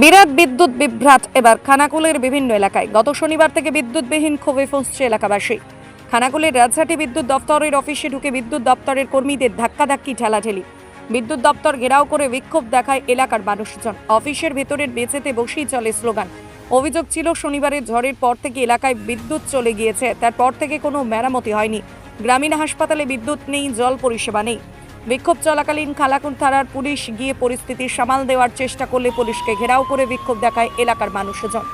বিরাট বিদ্যুৎ বিভ্রাট এবার খানাকুলের বিভিন্ন এলাকায়। গত শনিবার থেকে বিদ্যুৎবিহীন ক্ষোভে ফুঁসছে এলাকাবাসী। খানাকুলের রাজহাটি বিদ্যুৎ দপ্তরের অফিসে ঢুকে বিদ্যুৎ দপ্তরের কর্মীদের ধাক্কাধাক্কি, ঠেলাঠেলি। বিদ্যুৎ দপ্তর ঘেরাও করে বিক্ষোভ দেখায় এলাকার মানুষজন। অফিসের ভেতরের বেঁচেতে বসেই চলে স্লোগান। অভিযোগ ছিল, শনিবারের ঝড়ের পর থেকে এলাকায় বিদ্যুৎ চলে গিয়েছে। তারপর থেকে কোনো মেরামতি হয়নি। গ্রামীণ হাসপাতালে বিদ্যুৎ নেই, জল পরিষেবা নেই। বিক্ষোভ চলাকালীন খালাকুন থানার পুলিশ গিয়ে পরিস্থিতি সামাল দেওয়ার চেষ্টা করলে পুলিশকে ঘেরাও করে বিক্ষোভ দেখায় এলাকার মানুষজন।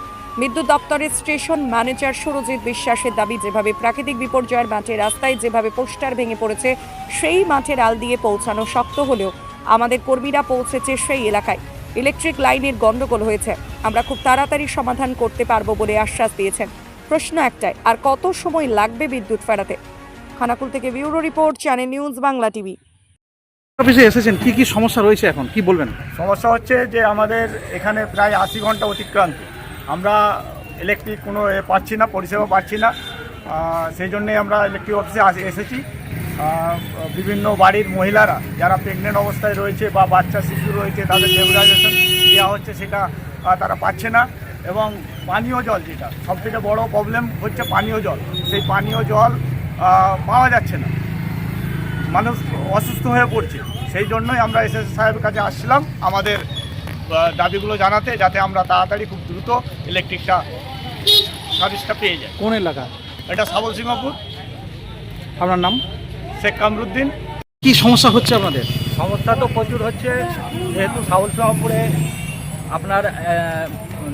বিদ্যুৎ দপ্তরের স্টেশন ম্যানেজার সুরজিৎ বিশ্বাসের দাবি, যেভাবে প্রাকৃতিক বিপর্যয়ের মাঠে রাস্তায় যেভাবে পোস্টার ভেঙে পড়েছে, সেই মাঠের আল দিয়ে পৌঁছানো শক্ত হলেও আমাদের কর্মীরা পৌঁছেছে সেই এলাকায়। ইলেকট্রিক লাইনের গন্ডগোল হয়েছে। আমরা খুব তাড়াতাড়ি সমাধান করতে পারব বলে আশ্বাস দিয়েছেন। প্রশ্ন একটাই, আর কত সময় লাগবে বিদ্যুৎ ফেরাতে? খানাকুল থেকে bureau report, channel news Bangla TV. অফিসে এসেছেন, কি কি সমস্যা রয়েছে এখন? কি বলবেন? সমস্যা হচ্ছে যে আমাদের এখানে প্রায় আশি ঘণ্টা অতিক্রান্ত। আমরা ইলেকট্রিক কোনো এ পাচ্ছি না, পরিষেবা পাচ্ছি না। সেই জন্যেই আমরা ইলেকট্রিক অফিসে এসেছি। বিভিন্ন বাড়ির মহিলারা যারা প্রেগনেন্ট অবস্থায় রয়েছে বা বাচ্চা, শিশু রয়েছে, তাদের নেবুলাইজেশন দেওয়া হচ্ছে সেটা তারা পাচ্ছে না। এবং পানীয় জল যেটা, সবথেকে বড় প্রবলেম হচ্ছে পানীয় জল। সেই পানীয় জল পাওয়া যাচ্ছে না। মানুষ অসুস্থ হয়ে পড়ছে। সেই জন্যই আমরা এস সাহেবের কাছে আসছিলাম আমাদের দাবিগুলো জানাতে যাতে আমরা তাড়াতাড়ি খুব দ্রুত ইলেকট্রিকটা সার্ভিসটা পেয়ে যাই। কোন এলাকা? এটা সাবল সিংহপুর। আপনার নাম? শেখ কামরুদ্দিন। কি সমস্যা হচ্ছে আপনাদের? সমস্যা তো প্রচুর হচ্ছে যেহেতু সাউলসিংহপুরে আপনার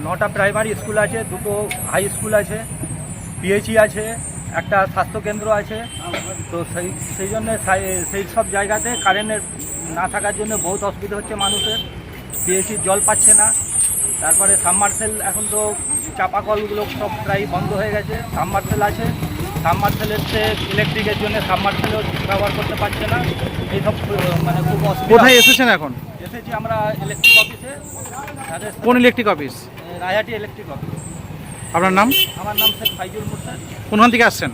নটা প্রাইমারি স্কুল আছে দুটো হাই স্কুল আছে পিএইচই আছে একটা স্বাস্থ্যকেন্দ্র আছে। তো সেই সেই জন্য সেই সব জায়গাতে কারেন্টের না থাকার জন্য বহুত অসুবিধা হচ্ছে মানুষের। পিএইচির জল পাচ্ছে না। তারপরে সাবমার্সেল এখন তো চাপা কলগুলো সব প্রায় বন্ধ হয়ে গেছে। সাবমার্সেল আছে। সাবমার্সেলের সে ইলেকট্রিকের জন্য সাবমার্সেলও ব্যবহার করতে পারছে না। এইসব মানে খুব অসুবিধা। কোথায় এসেছেন এখন? এসেছি আমরা ইলেকট্রিক অফিসে কোন electric office Raihati electric office আপনার নাম? আমার নাম শেখ ফাইজুল মুর্শেদ। কোনখান থেকে আসছেন?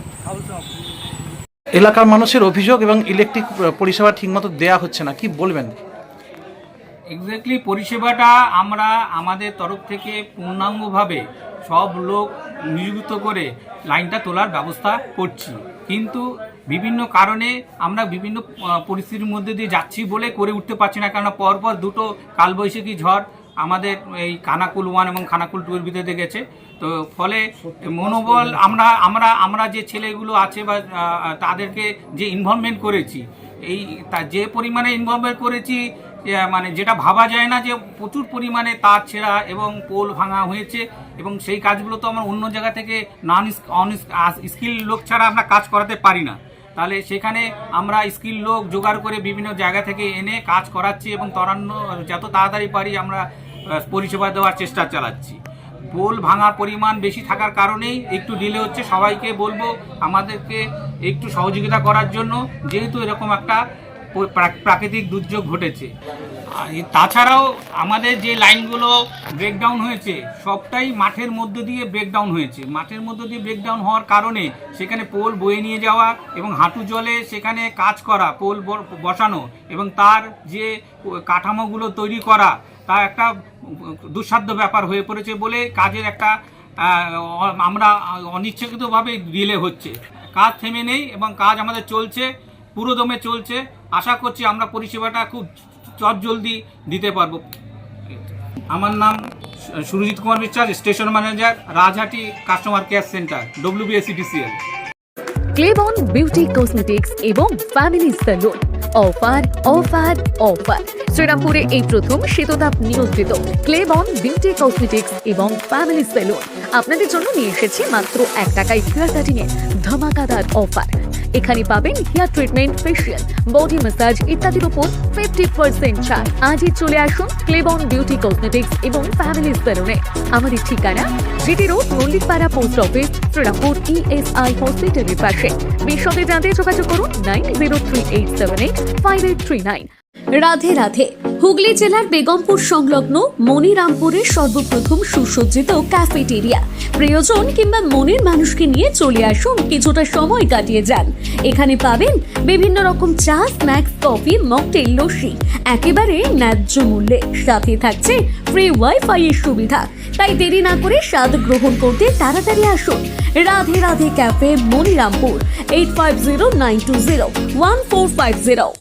এলাকার মানুষের অভিযোগ এবং ইলেকট্রিক পরিষেবা ঠিকমতো দেয়া হচ্ছে না কি বলবেন? এক্স্যাক্টলি পরিষেবাটা আমরা আমাদের তরফ থেকে পূর্ণাঙ্গভাবে সব লোক নিযুক্ত করে লাইনটা তোলার ব্যবস্থা করছি। কিন্তু বিভিন্ন কারণে আমরা বিভিন্ন পরিস্থিতির মধ্যে দিয়ে যাচ্ছি বলে করে উঠতে পারছি না কেননা পরপর দুটো কালবৈশাখী ঝড় আমাদের এই খানাকুল ওয়ান এবং খানাকুল টু এর ভিতরে গেছে। তো ফলে মনোবল আমরা আমরা আমরা যে ছেলেগুলো আছে বা তাদেরকে যে ইনভলভমেন্ট করেছি এই তা যে পরিমাণে ইনভলভমেন্ট করেছি মানে যেটা ভাবা যায় না যে প্রচুর পরিমাণে তার ছেঁড়া এবং পোল ভাঙা হয়েছে এবং সেই কাজগুলো তো আমরা অন্য জায়গা থেকে নন অন স্কিল লোক ছাড়া আমরা কাজ করাতে পারি না। তাহলে সেখানে আমরা স্কিল লোক জোগাড় করে বিভিন্ন জায়গা থেকে এনে কাজ করাচ্ছি এবং তরান্ন যত তাড়াতাড়ি পারি আমরা পরিষেবা দেওয়ার চেষ্টা চালাচ্ছি। পোল ভাঙার পরিমাণ বেশি থাকার কারণেই একটু ডিলে হচ্ছে। সবাইকে বলব আমাদেরকে একটু সহযোগিতা করার জন্য, যেহেতু এরকম একটা প্রাকৃতিক দুর্যোগ ঘটেছে। তাছাড়াও আমাদের যে লাইনগুলো ব্রেকডাউন হয়েছে, সবটাই মাঠের মধ্য দিয়ে ব্রেকডাউন হয়েছে। মাঠের মধ্য দিয়ে ব্রেকডাউন হওয়ার কারণে সেখানে পোল বয়ে নিয়ে যাওয়া এবং হাঁটু জলে সেখানে কাজ করা, পোল বসানো এবং তার যে কাঠামোগুলো তৈরি করা তা একটা দুঃসাধ্য ব্যাপার হয়ে পড়েছে বলে কাজের একটা আমরা অনিচ্ছাকৃতভাবে ডিলে হচ্ছে। কাজ থেমে নেই এবং কাজ আমাদের চলছে, পুরোদমে চলছে। আশা করছি আমরা পরিষেবাটা খুব চটজলদি দিতে পারব। আমার নাম Surajit Kumar Biswas, station manager, Rajhati customer care centre WBSEDCL ক্লেবন beauty cosmetics এবং family salon offer offer offer শ্রীরামপুরে এই প্রথম শীততাপ নিয়ন্ত্রিত। ক্লেবন বিউটি কসমেটিক্স এবং ফ্যামিলি সেলুন আপনাদের জন্য নিয়ে এসেছি মাত্র এক টাকায় হেয়ার কাটিং এর ধামাকাদার অফার এখানে পাবেন hair treatment facial body massage ইত্যাদির উপর ফিফটি পার্সেন্ট ছাড়। আজই চলে আসুন ক্লেবন বিউটি কসমেটিক্স এবং ফ্যামিলি সেলুনে আমাদের ঠিকানা GT road Mallickpara post office Serampore ESI হসপিটালের পাশে। বিশদে জানতে যোগাযোগ করুন nine zero three eight seven eight five eight three nine Radhe Radhe. Hooghly জেলার বেগমপুর সংলগ্ন মনিরামপুরের সর্বপ্রথম সুসজ্জিত ক্যাফেটেরিয়া। প্রিয়জন কিংবা মনের মানুষকে নিয়ে চলে আসুন, কিছুটা সময় কাটিয়ে যান। এখানে পাবেন বিভিন্ন রকম চা, স্ন্যাক্স, কফি, মকটেল, লস্যি। একেবারে ন্যায্য মূল্যে। সাথে থাকছে ফ্রি ওয়াইফাই এর সুবিধা। তাই দেরি না করে স্বাদ গ্রহণ করতে তাড়াতাড়ি আসুন। Radhe Radhe cafe Monirampur eight five zero nine two zero one four five zero